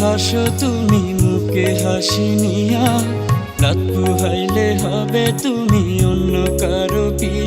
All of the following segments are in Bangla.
হাসো তুমি মুখে হাসি নিয়া রাত হাইলে হবে তুমি অন্য কারও পিয়া।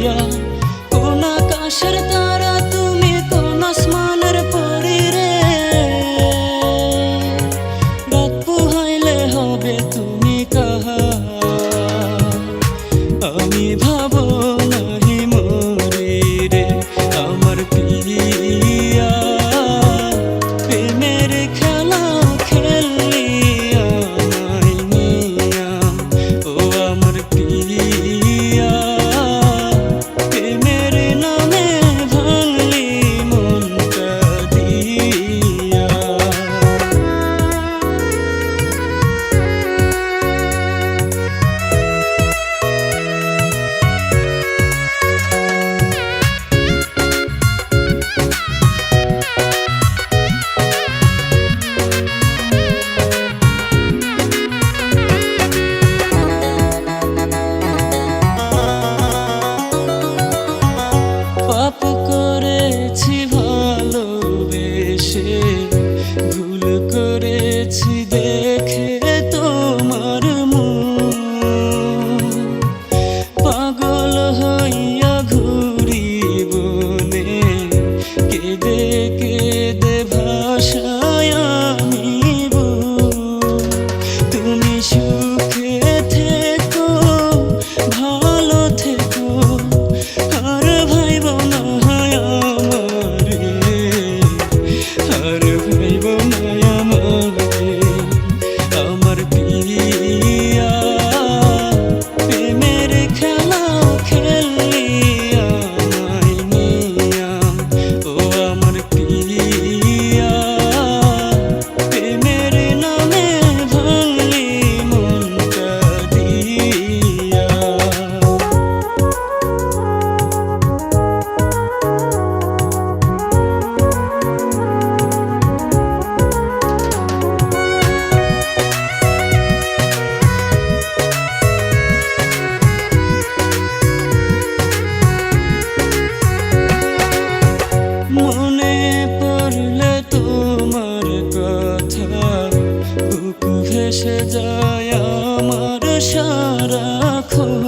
ভেসে যায় আমার সারাক্ষণ।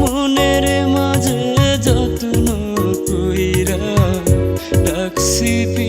মনের মাঝে যত্ন কইরা ডাকসিপি